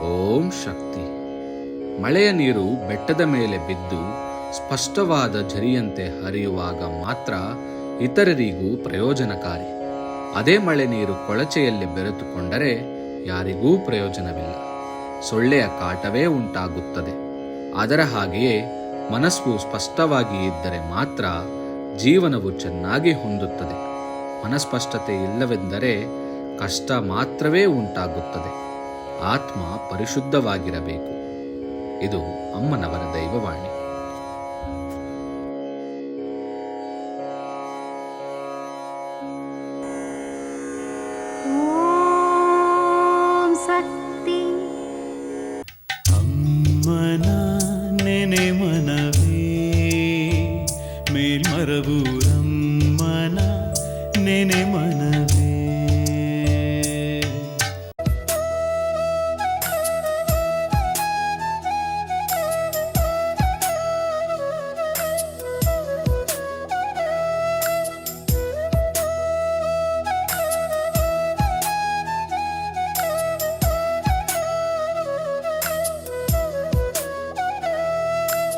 ಓಂ ಶಕ್ತಿ. ಮಳೆಯ ನೀರು ಬೆಟ್ಟದ ಮೇಲೆ ಬಿದ್ದು ಸ್ಪಷ್ಟವಾದ ಝರಿಯಂತೆ ಹರಿಯುವಾಗ ಮಾತ್ರ ಇತರರಿಗೂ ಪ್ರಯೋಜನಕಾರಿ. ಅದೇ ಮಳೆ ನೀರು ಕೊಳಚೆಯಲ್ಲಿ ಬೆರೆತುಕೊಂಡರೆ ಯಾರಿಗೂ ಪ್ರಯೋಜನವಿಲ್ಲ. ಸೊಳ್ಳೆಯ ಕಾಟವೇ ಉಂಟಾಗುತ್ತದೆ. ಅದರ ಹಾಗೆಯೇ ಮನಸ್ಸು ಸ್ಪಷ್ಟವಾಗಿ ಇದ್ದರೆ ಮಾತ್ರ ಜೀವನವು ಚೆನ್ನಾಗಿ ಹೊಂದುತ್ತದೆ. ಮನಸ್ಪಷ್ಟತೆ ಇಲ್ಲವೆಂದರೆ ಕಷ್ಟ ಮಾತ್ರವೇ ಉಂಟಾಗುತ್ತದೆ. ಆತ್ಮ ಪರಿಶುದ್ಧವಾಗಿರಬೇಕು. ಇದು ಅಮ್ಮನವರ ದೈವವಾಣಿ. ಓಂ ಶಕ್ತಿ. ಅಮ್ಮನ ನೆನೆ ಮನವೇ ಮೇಲ್ಮರವೂರಮ್ಮನ ನೆನೆ ಮನ